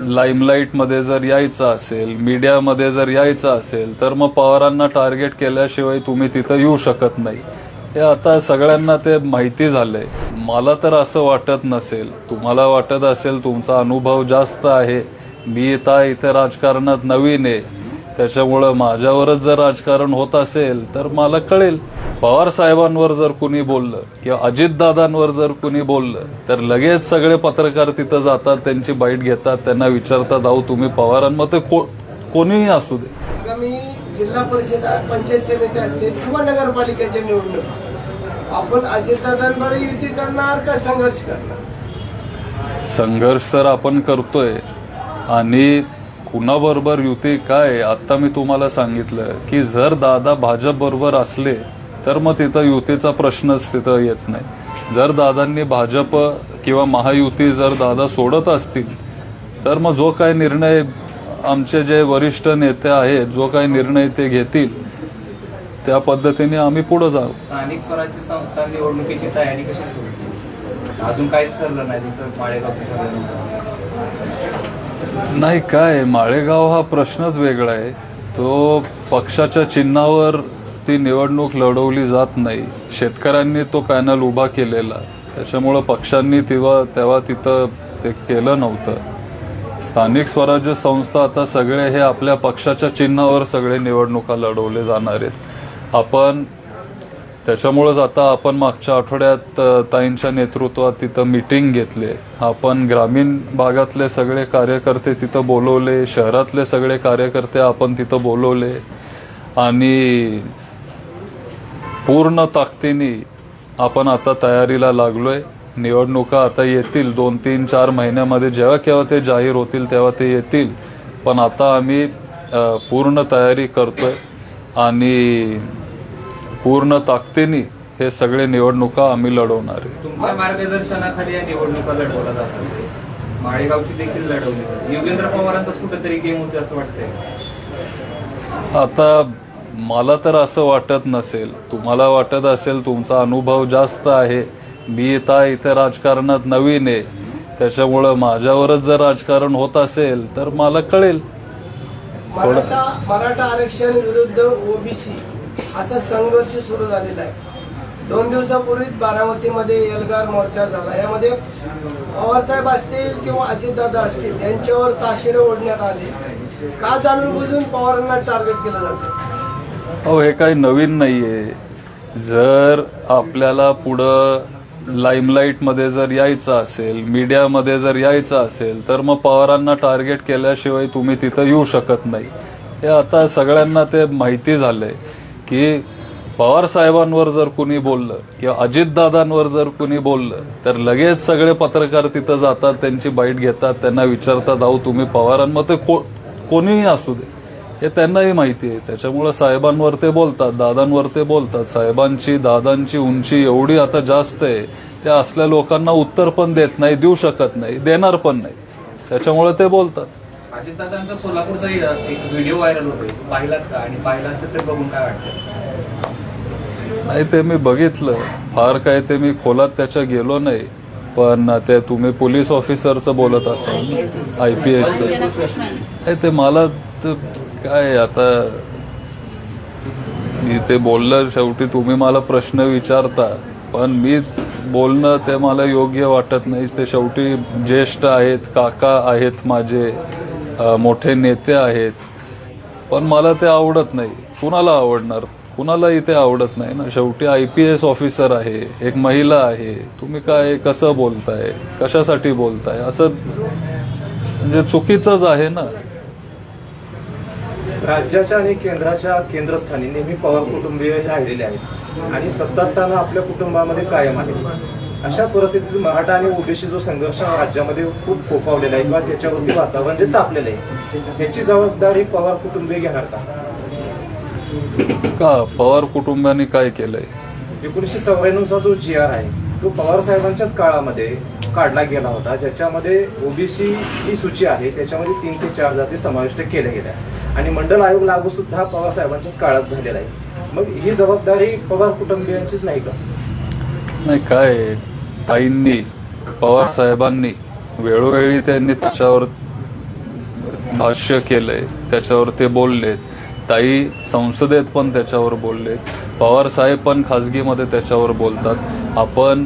लाईमलाईटमध्ये जर यायचं असेल मीडियामध्ये जर यायचं असेल तर मग पवारांना टार्गेट केल्याशिवाय तुम्ही तिथं येऊ शकत नाही. हे आता सगळ्यांना ते माहिती झालंय. मला तर असं वाटत नसेल तुम्हाला वाटत असेल तुमचा अनुभव जास्त आहे. मी आता इथे राजकारणात नवीन आहे. त्याच्यामुळं माझ्यावरच जर राजकारण होत असेल तर मला कळेल. पवार साहेबांवर जर कुणी बोललं किंवा अजितदादांवर जर कुणी बोललं तर लगेच सगळे पत्रकार तिथं जातात त्यांची बाईट घेतात त्यांना विचारतात अहो तुम्ही पवारांमग ते को- कोणीही असू दे. आगामी जिल्हा परिषद पंचायत समिती असतील किंवा नगरपालिकेच्या निवडणूक आपण अजितदादांवर युती करणार का संघर्ष करणार? संघर्ष तर आपण करतोय. आणि कुणाबरोबर युती काय? आता मी तुम्हाला सांगितलं की जर दादा भाजप बरोबर असले तर मग तिथं युतीचा प्रश्नच तिथं येत नाही जर दादांनी भाजप किंवा महायुती जर दादा सोडत असतील तर मग जो काय निर्णय आमचे जे वरिष्ठ नेते आहेत जो काही निर्णय ते घेतील त्या पद्धतीने आम्ही पुढे जाऊ स्थानिक स्वराज्य संस्था निवडणुकीची तयारी कशी सुरू केली? अजून काहीच ठरलं नाही जसं माळेगावचं. नाही काय माळेगाव हा प्रश्नच वेगळा आहे तो पक्षाच्या चिन्हावर ती निवडणूक लढवली जात नाही. शेतकऱ्यांनी तो पॅनल उभा केलेला. त्याच्यामुळं पक्षांनी तेव्हा तेव्हा तिथं ते केलं नव्हतं. स्थानिक स्वराज्य संस्था आता सगळे हे आपल्या पक्षाच्या चिन्हावर सगळे निवडणुका लढवले जाणार आहेत. आपण त्याच्यामुळंच आता आपण मागच्या आठवड्यात ताईंच्या नेतृत्वात तिथं मीटिंग घेतले. आपण ग्रामीण भागातले सगळे कार्यकर्ते तिथं बोलवले. शहरातले सगळे कार्यकर्ते आपण तिथं बोलवले. आणि पूर्ण ताकदीने आपण आता तयारीला लागलोय. निवडणुका आता येतील. दोन तीन चार महिन्यामध्ये जेव्हा केव्हा ते जाहीर होतील तेव्हा ते येतील. पण आता आम्ही पूर्ण तयारी करतोय आणि पूर्ण ताकदीने हे सगळे निवडणुका आम्ही लढवणार आहे. तुमच्या मार्गदर्शनाखाली या निवडणुका लढवल्या जातात. माळेगावची देखील लढवली जाते. योगेंद्र पवारांचाच कुठेतरी गेम होते असं वाटतंय. आता मला तर असं वाटत नसेल. तुम्हाला वाटत असेल तुमचा अनुभव जास्त आहे. मी आता इथे राजकारणात नवीन आहे. त्याच्यामुळं माझ्यावरच जर राजकारण होत असेल तर मला कळेल. मराठा मराठा आरक्षण विरुद्ध ओबीसी असा संघर्ष सुरू झालेला आहे. दोन दिवसापूर्वी बारामतीमध्ये एल्गार मोर्चा झाला. यामध्ये पवारसाहेब असतील किंवा अजितदादा असतील यांच्यावर ताशेरे ओढण्यात आले. का जाणून बुजून पवारांना टार्गेट केलं जातं? अहो हे काही नवीन नाहीये. जर आपल्याला पुढं लाईमलाईटमध्ये जर यायचं असेल मीडियामध्ये जर यायचं असेल तर मग पवारांना टार्गेट केल्याशिवाय तुम्ही तिथं येऊ शकत नाही. हे आता सगळ्यांना ते माहिती झालंय की पवार साहेबांवर जर कुणी बोललं किंवा अजितदादांवर जर कुणी बोललं तर लगेच सगळे पत्रकार तिथं जातात त्यांची बाईट घेतात त्यांना विचारतात अहो तुम्ही पवारांमध्ये को- कोणीही असू दे. हे त्यांनाही माहिती आहे. त्याच्यामुळे साहेबांवर ते बोलतात दादांवर ते बोलतात. साहेबांची दादांची उंची एवढी आता जास्त आहे त्या असल्या लोकांना उत्तर पण देत नाही देऊ शकत नाही देणार पण नाही. त्याच्यामुळे ते बोलतात. अजितदादांचा सोलापूरचा एक व्हिडिओ व्हायरल होतोय. तो पाहिलात का? आणि पाहिला असेल तर बघून काय वाटतं नाही ते मी बघितलं. फार काय ते मी खोलात त्याच्या गेलो नाही. पण ते तुम्ही पोलीस ऑफिसरचं बोलत असाल आय पी एस नाही ते मला ते काय आता मी ते बोललं शेवटी तुम्ही मला प्रश्न विचारता पण मी बोलणं ते मला योग्य वाटत नाही. ते शेवटी ज्येष्ठ आहेत काका आहेत माझे मोठे नेते आहेत. पण मला ते आवडत नाही. कुणाला आवडणार? कुणाला इथे आवडत नाही ना? शेवटी आय पी एस ऑफिसर आहे एक महिला आहे. तुम्ही काय कसं बोलताय? कशासाठी बोलताय? असं म्हणजे चुकीचंच आहे ना? राज्याच्या आणि केंद्राच्या केंद्रस्थानी नेहमी पवार कुटुंबीय राहिलेले आहेत. आणि सत्तास्थानं आपल्या कुटुंबामध्ये कायम आहेत. अशा परिस्थितीत मराठा आणि ओबीसी जो संघर्ष राज्यामध्ये खूप फोफावलेला आहे किंवा त्याच्यावरती वातावरण जे तापलेलं आहे त्याची जबाबदारी पवार कुटुंबीय घेणार का? का पवार कुटुंबाने काय केलंय? एकोणीसशे चौऱ्याण्णवचा जो जी आर आहे तो पवार साहेबांच्याच काळामध्ये काढला गेला होता ज्याच्यामध्ये ओबीसी ची सूची आहे त्याच्यामध्ये तीन ते चार जाती समाविष्ट केल्या गेल्या. आणि मंडल आयोग लागू सुद्धा पवार साहेबांच्याच काळात झालेला आहे. मग ही जबाबदारी पवार कुटुंबियांचीच नाही का? नाही काय ताईंनी पवार साहेबांनी वेळोवेळी त्यांनी त्याच्यावर भाष्य केलंय त्याच्यावर ते बोललेत. ताई संसदेत पण त्याच्यावर बोललेत. पवार साहेब पण खासगीमध्ये त्याच्यावर बोलतात. आपण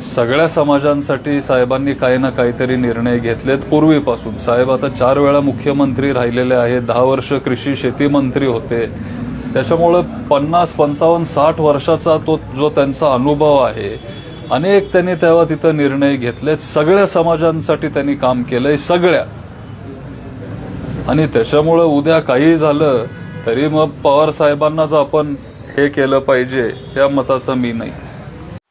सगळ्या समाजांसाठी साहेबांनी काही ना काहीतरी निर्णय घेतलेत. पूर्वीपासून साहेब आता चार वेळा मुख्यमंत्री राहिलेले आहेत. दहा वर्ष कृषी शेती मंत्री होते. त्याच्यामुळं पन्नास पंचावन्न साठ वर्षाचा तो जो त्यांचा अनुभव आहे अनेक त्यांनी तेव्हा तिथं निर्णय घेतलेत. सगळ्या समाजांसाठी त्यांनी काम केलंय सगळ्या. आणि त्याच्यामुळं उद्या काही झालं तरी मग पवार साहेबांनाच आपण हे केलं पाहिजे या मताचा मी नाही.